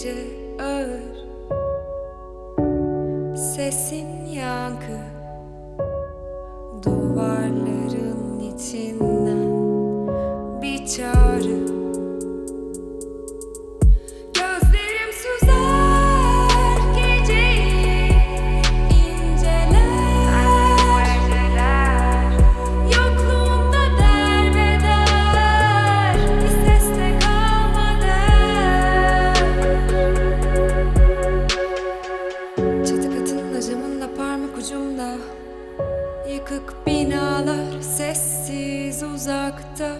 gece ağır. Sesin yankı Duvarların içinden. Bir çağrı Yıkık binalar sessiz uzakta.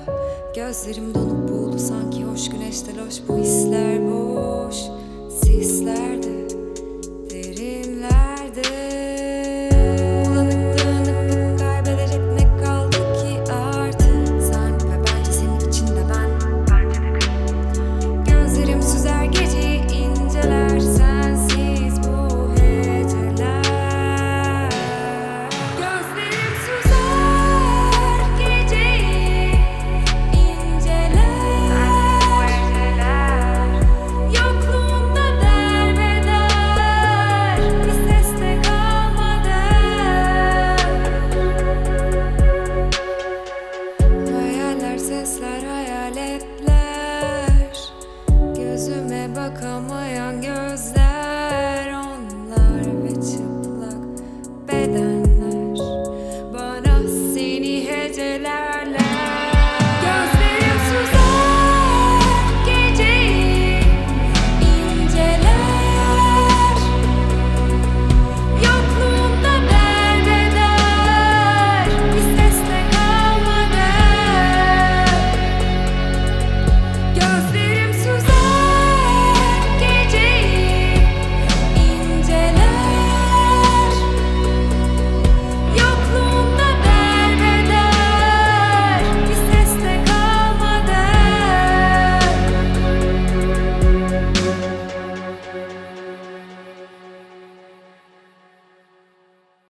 Gözlerim donup buğulu sanki hoş güneşte loş Bu hisler